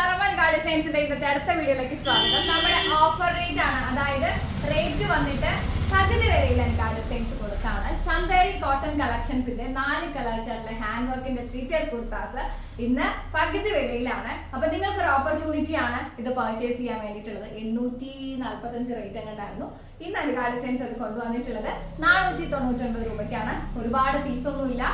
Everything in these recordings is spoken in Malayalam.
നമസ്കാരം ഗാർഡ് സയൻസിന്റെ ഇന്നത്തെ അടുത്ത വീഡിയോയിലേക്ക് സ്വാഗതം. നമ്മുടെ ഓഫർ റേറ്റ് ആണ്. അതായത് റേറ്റ് വന്നിട്ട് പകുതി വിലയിലാണ് ഗാർഡ് സയൻസ് കൊടുത്താണ്. ചന്തേരി കോട്ടൺ കളക്ഷൻസിന്റെ നാല് കളർ ഹാൻഡ് വർക്കിന്റെ സ്ട്രീറ്റർ കുർത്താസ് ഇന്ന് പകുതി വിലയിലാണ്. അപ്പൊ നിങ്ങൾക്ക് ഒരു ഓപ്പർച്യൂണിറ്റി ആണ് ഇത് പർച്ചേസ് ചെയ്യാൻ വേണ്ടിയിട്ടുള്ളത്. എണ്ണൂറ്റി നാൽപ്പത്തഞ്ച് റേറ്റ് എങ്ങനെയായിരുന്നു ഇന്നാണ് ഗാർഡ് സയൻസ് അത് കൊണ്ടുവന്നിട്ടുള്ളത്. നാനൂറ്റി തൊണ്ണൂറ്റൊൻപത് രൂപയ്ക്കാണ്. ഒരുപാട് പീസൊന്നുമില്ല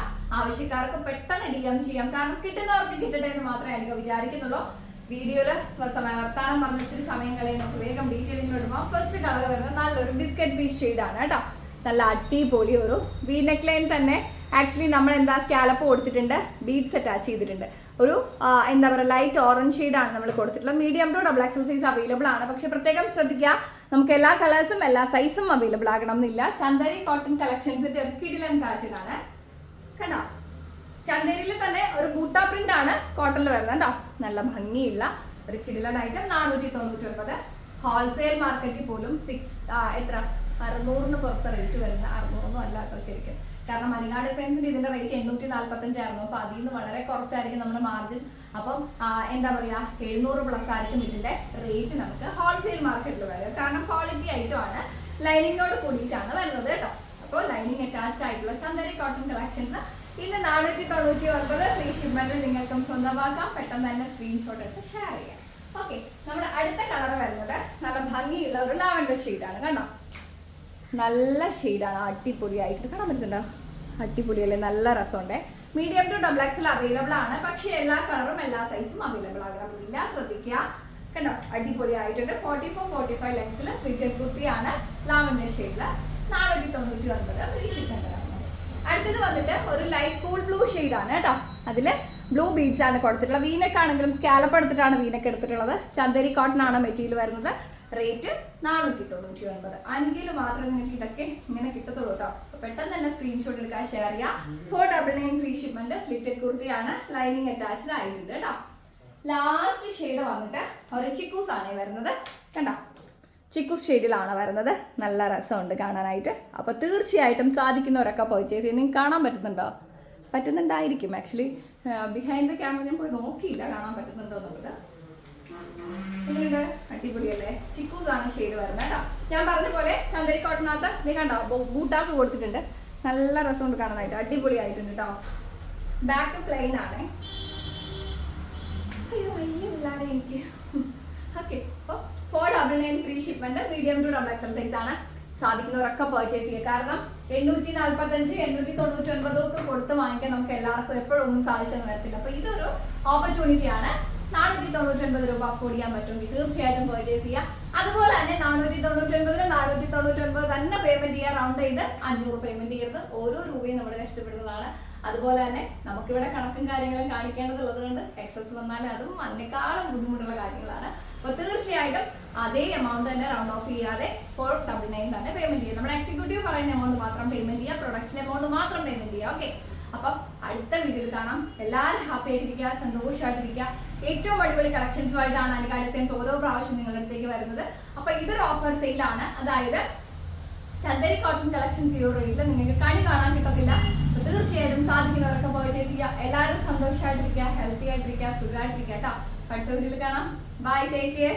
ആവശ്യക്കാർക്ക് പെട്ടെന്ന് ഡി എം ചെയ്യാം. കാരണം കിട്ടുന്നവർക്ക് കിട്ടട്ടെ എന്ന് മാത്രമേ എനിക്ക് വിചാരിക്കുന്നുള്ളൂ. വർത്താനം പറഞ്ഞ ഒത്തിരി സമയം കളയും നമുക്ക് വേഗം ഡീറ്റെയിലിംഗ് പോകാം. ഫസ്റ്റ് കളർ വരുന്നത് നല്ലൊരു ബിസ്ക്കറ്റ് പീസ് ഷെയ്ഡാണ് കേട്ടോ. നല്ല അടിപൊളി ഒരു വി നെക്ക് ലൈൻ തന്നെ. ആക്ച്വലി നമ്മൾ എന്താ സ്കാലപ്പ് കൊടുത്തിട്ടുണ്ട് ബീഡ്സ് അറ്റാച്ച് ചെയ്തിട്ടുണ്ട്. ഒരു എന്താ പറയുക ലൈറ്റ് ഓറഞ്ച് ഷെയ്ഡാണ് നമ്മൾ കൊടുത്തിട്ടുള്ളത്. Medium to double XL size available ആണ്. പക്ഷെ പ്രത്യേകം ശ്രദ്ധിക്കുക നമുക്ക് എല്ലാ കളേഴ്സും എല്ലാ സൈസും അവൈലബിൾ ആകണം എന്നില്ല. ചന്ദരി കോട്ടൺ കളക്ഷൻസിന്റെ ഒരു കിടിലൻ പാറ്റേൺ ആണ്. കണ്ടോ? ചന്തേരിയിൽ തന്നെ ഒരു ബൂട്ട പ്രിന്റ് ആണ് കോട്ടണിൽ വരുന്നത് കേട്ടോ. നല്ല ഭംഗിയില്ല ഒരു കിടിലൻ ഐറ്റം നാനൂറ്റി തൊണ്ണൂറ്റി ഒൻപത് ഹോൾസെയിൽ മാർക്കറ്റിൽ പോലും സിക്സ് എത്ര? അറുന്നൂറിന് പുറത്ത് റേറ്റ് വരുന്നത്. അറുന്നൂറൊന്നും അല്ല കേട്ടോ ശരിക്കും. കാരണം മലിനാട് ഡിഫൻസിന്റെ ഇതിന്റെ റേറ്റ് എണ്ണൂറ്റി നാല്പത്തഞ്ചായിരുന്നു അപ്പൊ അതിൽ നിന്ന് വളരെ കുറച്ചായിരിക്കും നമ്മുടെ മാർജിൻ അപ്പം എന്താ പറയാ എഴുന്നൂറ് പ്ലസ് ആയിരിക്കും ഇതിന്റെ റേറ്റ് നമുക്ക് ഹോൾസെയിൽ മാർക്കറ്റിൽ വരും കാരണം ക്വാളിറ്റി ഐറ്റം ആണ്. ലൈനിങ്ങോട് കൂടിയിട്ടാണ് വരുന്നത് കേട്ടോ. അപ്പോൾ ലൈനിങ് അറ്റാച്ച്ഡ് ആയിട്ടുള്ള ചന്ദരി കോട്ടൺ കളക്ഷൻസ് ഇന്ന് നാനൂറ്റി തൊണ്ണൂറ്റി ഒൻപത് ഫ്രീ ഷിപ്മെന്റ് നിങ്ങൾക്കും സ്വന്തമാക്കാം. പെട്ടെന്ന് തന്നെ സ്ക്രീൻഷോട്ട് എടുത്ത് ഷെയർ ചെയ്യാം. ഓക്കെ നമ്മുടെ അടുത്ത കളർ വരുന്നത് നല്ല ഭംഗിയുള്ള ഒരു ലാവൻഡർ ഷെയ്ഡാണ് കണ്ടോ? നല്ല ഷെയ്ഡാണ് അടിപൊളിയായിട്ട് കാണാൻ പറ്റുന്നുണ്ടോ? അടിപൊളിയല്ലേ നല്ല രസമുണ്ട്. Medium to double XL available ആണ്. പക്ഷേ എല്ലാ കളറും എല്ലാ സൈസും അവൈലബിൾ ആകണമെന്നില്ല ശ്രദ്ധിക്കുക. കണ്ടോ? അടിപൊളിയായിട്ടുണ്ട്. ഫോർട്ടി ഫോർ ഫോർട്ടി ഫൈവ് ലെങ്ത്തിൽ സ്ലിറ്റഡ് കുത്തിയാണ് ലാവൻഡർ ഷെയ്ഡിൽ നാനൂറ്റി തൊണ്ണൂറ്റി ഒൻപത് ഫ്രീ ഷിപ്മെന്റ് അടുത്തത് വന്നിട്ട് ഒരു ലൈറ്റ് കൂൾ ബ്ലൂ ആണ് കേട്ടോ. അതിൽ ബ്ലൂ ബീഡ്സ് ആണ് കൊടുത്തിട്ടുള്ളത്. വീനക്ക് ആണെങ്കിലും സ്കാലപ്പ് എടുത്തിട്ടാണ് വീനക്ക് എടുത്തിട്ടുള്ളത്. ചന്ദേരി കോട്ടൺ ആണ് മെറ്റീരിയൽ വരുന്നത്. റേറ്റ് നാനൂറ്റി തൊണ്ണൂറ്റി ഒൻപത് അഞ്ചിൽ മാത്രമേ നിങ്ങൾക്ക് ഇതൊക്കെ ഇങ്ങനെ കിട്ടത്തുള്ളൂ കേട്ടോ. പെട്ടെന്ന് തന്നെ സ്ക്രീൻഷോട്ട് എടുക്കാൻ ഷെയർ ചെയ്യാം four double nine free shipment slitted കുർത്തിയാണ് ലൈനിങ് അറ്റാച്ച്ഡ് ആയിട്ടുണ്ട് കേട്ടോ. ലാസ്റ്റ് ഷെയ്ഡ് വന്നിട്ട് ഒരു ചിക്കൂസ് ആണ് വരുന്നത്. കണ്ടോ? ചിക്കൂസ് ഷെയ്ഡിലാണ് വരുന്നത്. നല്ല രസമുണ്ട് കാണാനായിട്ട്. അപ്പോൾ തീർച്ചയായിട്ടും സാധിക്കുന്നവരൊക്കെ പർച്ചേസ് ചെയ്ത് നിങ്ങൾക്ക് കാണാൻ പറ്റുന്നുണ്ടോ? പറ്റുന്നുണ്ടായിരിക്കും. ആക്ച്വലി ബിഹൈൻഡ് ദ ക്യാമറ ഞാൻ പോയി നോക്കിയില്ല കാണാൻ പറ്റുന്നുണ്ടോ എന്നുള്ളത്. എങ്ങനെയുണ്ട്? അടിപൊളിയല്ലേ? ചിക്കൂസ് ആണ് ഷെയ്ഡ് വരുന്നത് കേട്ടോ. ഞാൻ പറഞ്ഞ പോലെ ചന്ദരി കോട്ടനകത്ത് നീ കണ്ടോ ബൂട്ടാസ് കൊടുത്തിട്ടുണ്ട്. നല്ല രസമുണ്ട് കാണാനായിട്ട്. അടിപൊളിയായിട്ടുണ്ട് കേട്ടോ. ബാക്ക് പ്ലെയിൻ ആണ്. അയ്യോ വലിയ പിള്ളേരെ എനിക്ക്. Nine free shipment medium to double size ആണ്. സാധിക്കുന്നവരൊക്കെ പർച്ചേസ് ചെയ്യുക. കാരണം എണ്ണൂറ്റി നാൽപ്പത്തഞ്ച് എണ്ണൂറ്റി തൊണ്ണൂറ്റി ഒൻപതും ഒക്കെ കൊടുത്ത് വാങ്ങിക്കാൻ നമുക്ക് എല്ലാവർക്കും എപ്പോഴും ഒന്നും സാധിച്ചെന്ന് വരത്തില്ല. അപ്പൊ ഇതൊരു ഓപ്പർച്യൂണിറ്റി ആണ്. നാനൂറ്റി തൊണ്ണൂറ്റി ഒൻപത് രൂപ അഫോർഡ് ചെയ്യാൻ പറ്റുമെങ്കിൽ തീർച്ചയായിട്ടും പർച്ചേസ് ചെയ്യാം അതുപോലെ തന്നെ നാനൂറ്റി തൊണ്ണൂറ്റി ഒൻപതിന് നാനൂറ്റി തൊണ്ണൂറ്റി ഒൻപത് തന്നെ പേയ്മെന്റ് ചെയ്യുക റൗണ്ട് ചെയ്ത് അഞ്ഞൂറ് പേയ്മെന്റ് ചെയ്യരുത്. ഓരോ രൂപയും നമ്മൾ കഷ്ടപ്പെടുന്നതാണ്. അതുപോലെ തന്നെ നമുക്കിവിടെ കണക്കും കാര്യങ്ങളും കാണിക്കേണ്ടതുള്ളത് കൊണ്ട് എക്സസ് വന്നാൽ അതും അതിനേക്കാളും ബുദ്ധിമുട്ടുള്ള കാര്യങ്ങളാണ്. അപ്പോൾ തീർച്ചയായിട്ടും അതേ എമൗണ്ട് തന്നെ റൗണ്ട് ഓഫ് ചെയ്യാതെ ഫോർ ഡബിൾ നയൻ തന്നെ പേയ്മെന്റ് ചെയ്യുക. നമ്മുടെ എക്സിക്യൂട്ടീവ് പറയുന്ന എമൗണ്ട് മാത്രം പേയ്മെന്റ് ചെയ്യുക പ്രൊഡക്റ്റിന്റെ എമൗണ്ട് മാത്രം പേയ്മെന്റ് ചെയ്യുക. ഓക്കെ അപ്പം അടുത്ത വീഡിയോയിൽ കാണാം. എല്ലാവരും ഹാപ്പി ആയിട്ടിരിക്കുക സന്തോഷമായിട്ടിരിക്കുക ഏറ്റവും അടിപൊളി കളക്ഷൻസുമായിട്ടാണ് അനിക ഡിസൈൻസ് ഓരോ പ്രാവശ്യം നിങ്ങളുടെ അടുത്തേക്ക് വരുന്നത്. അപ്പൊ ഇതൊരു ഓഫർ സെയിലാണ് അതായത് ചന്ദരി കോട്ടൺ കളക്ഷൻസ് ഈ ഒരു റേറ്റിൽ നിങ്ങൾക്ക് കണി കാണാൻ കിട്ടത്തില്ല. തീർച്ചയായിട്ടും സാധിക്കുന്നവരൊക്കെ പർച്ചേസ് ചെയ്യുക. എല്ലാവരും സന്തോഷമായിട്ടിരിക്കുക ഹെൽത്തി ആയിട്ടിരിക്കുക സുഖമായിട്ടിരിക്കുക കേട്ടോ. അടുത്ത വീട്ടിൽ കാണാം. Bye take care